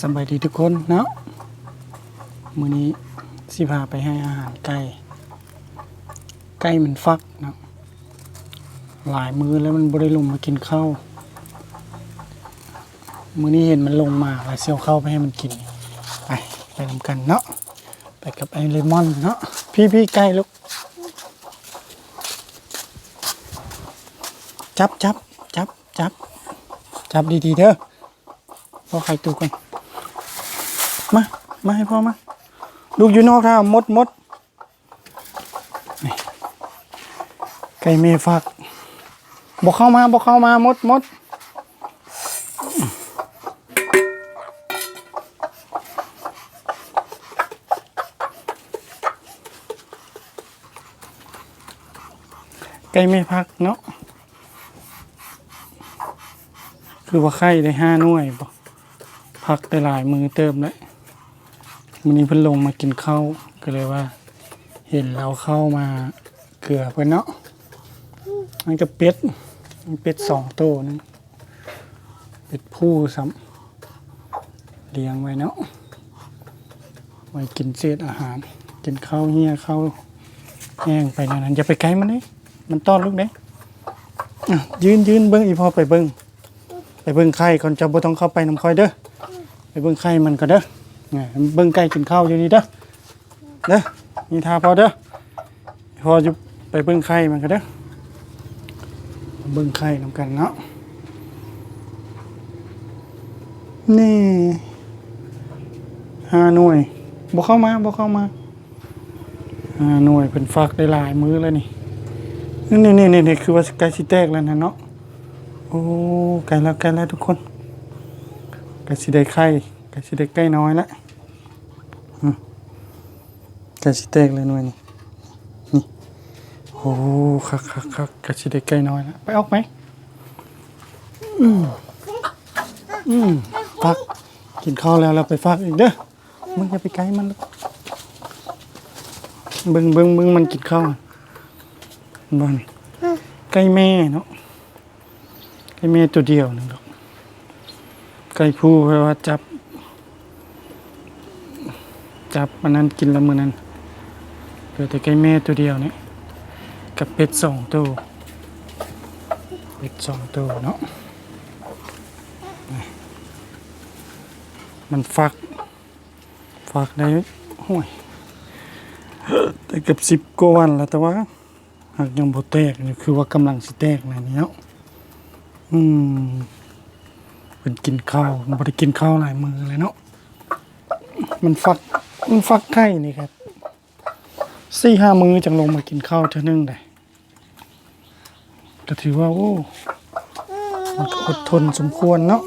สบายดีทุกคนเนาะมื้อนี้สิพาไปให้อาหารไก่ไก่มันฟักเนาะหลายมื้อแล้วมันบ่ได้ลงมากินข้าวมื้อนี้เห็นมันลงมาแล้วเสียวเข้าวไปให้มันกิน ไปไปนำกันเนาะไปกับไอ้เลมอนเนาะพี่พี่ไก่ลูกจับจับจับจับจับดีๆเด้อพอไข่ตูก่อน มา มาให้พ่อมา ลูกอยู่นอกท่ามดมดไก่เมฟักบอกเข้ามาบอกเข้ามามดมดไก่เมฟักเนาะคือว่าไข่ได้ห้าหน่วยบ่พักได้หลายมือเติมแล้ว วันนี้เพิ่นลงมากินข้าวก็เลยว่า เห็นเราเข้ามาเกลือเพิ่นเนาะมันก็เป็ดมันเป็ดสองตัวนึงเป็ดผู้ซ้ำเลี้ยงไว้เนาะไว้กินเศษอาหาร กินข้าวเหี้ยข้าวแห้งไปนั้นอย่าไปไกลมันเลยมันต้อนลูกเด้ยืนยืนเบิ้งอีพอไปเบิ้งไปเบิ้งไข่ก่อนจะบ่ต้องเข้าไปน้ำคอยเด้อไปเบิ้งไข่มันก็เด้อ เนี่ยเบิ่งไก่กินข้าวอยู่นี่เด้อเด้อมีทาพอเด้อพอจะไปเบิ่งไข่มันก็เด้อเบิ่งไข่นำกันเนาะนี่ห้าหน่วยบ่เข้ามาบ่เข้ามาห้าหน่วยเป็นฟักได้หลายมื้อแล้วนี่นี่นี่นี่นี่คือว่าไก่สิแตกแล้วนะเนาะโอ้ไก่แล้วไก่แล้วทุกคนไก่สิได้ไข่ไก่สิได้ใกล้น้อยละอืมไก่สิแตกเลยหน่วยนี่นี่โอ้คักคักคักก่สิได้ใกล้น้อยละไปออกไหมอืมอืมฟักกินข้าวแล้วเราไปฟักอีกเด้อมึงอย่าไปไกลมันบิ่งเบิ่งเบิ่งมันกินข้าวบ่นไก่แม่เนาะไก่แม่ตัวเดียวนึงดอกไก่ผู้แปลว่าจับ จับมันนั้นกินล้วมือนั้นเหลือแต่ไก่แม่ตัวเดียวเนี่ยกับเป็ดสองตัวเป็ดสองตัวเนาะมันฟัก ฟักได้ห่วยแต่เกือบสิบกว่าวันแล้วแต่ว่าหากยังบ่แตกนี่คือว่ากำลังสิแตกนะนี่เนาะอืมเป็นกินข้าวมันบ่ได้กินข้าวหลายมือเลยเนาะมันฟัก มันฟักไข่นี่ครับสี่ห้ามือจังลงมากินข้าวเท่านึงได้ก็ถือว่าโอ้มันอดทนสมควรเนาะ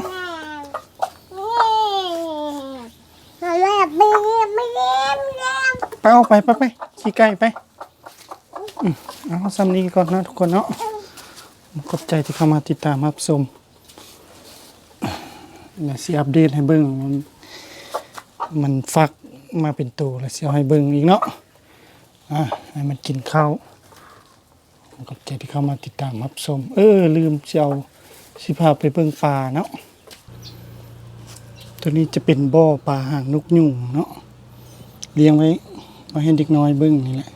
ไปเอาไปไปไปขี้ไก่ไปอืมเอาซ้ำนี้ก่อนนะทุกคนเนาะขอบใจที่เข้ามาติดตามรับชมเนี่ยสิอัปเดตให้เบิ่งมันมันฟัก มาเป็นตัวแล้วสิเอาให้เบิ่งอีกเนาะอะให้มันกินข้าวขอบใจที่เข้ามาติดตามรับชมเออ ลืมเสิเอาสิพาไปเบิ่งปลาเนาะตัวนี้จะเป็นบ่อปลาหางนกยุงเนาะเลี้ยงไว้ไว้ให้เด็กน้อยเบิ้งนี่แหละ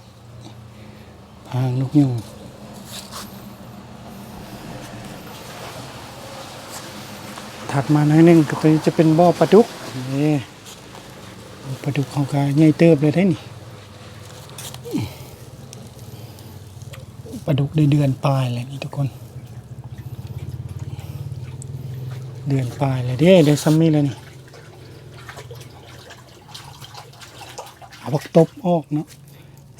ปลาหางนกยุงถัดมาหน่อยนึงก็ตัวนี้จะเป็นบ่อปลาดุกนี่ ปลาดุกของกาใหญ่เติบเลยได้นี่ปลาดุกได้เดือนปลายเลยนี่ทุกคน เดือนปลายเลยเด้ได้ซัมมี่เลยนี่เอาบักตบออกเนาะ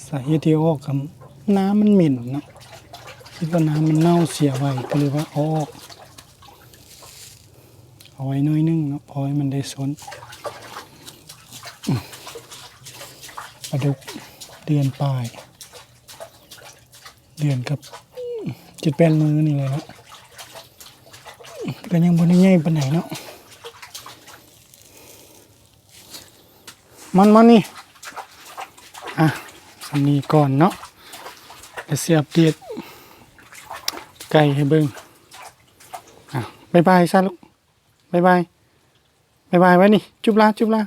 สาเหตุที่อออกกับน้ำมันเหม็นเนาะคิดว่าน้ำมันเน่าเสียไว้ก็เลยว่าออกเอาไว้น้อยนึงเนาะพอให้มันได้สนอืม ปลาดุกเดือนปลาย เดือนกับจิตแปนมือนี่เลยนะก็ยังบนได้ใหญ่ปานไหนเนาะมันมันนี่อะอันนี้ก่อนเนาะเดี๋ยวเสียบเดียดไก่ให้เบิ่งอะบายบายซะลูกบายบายบายบายไว้นี่ จุบลาจุบลา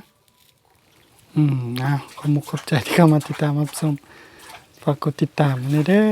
อืมอ้าวขอบมุกขอบใจที่เข้ามาติดตามรับชมฝากกดติดตามในเด้อ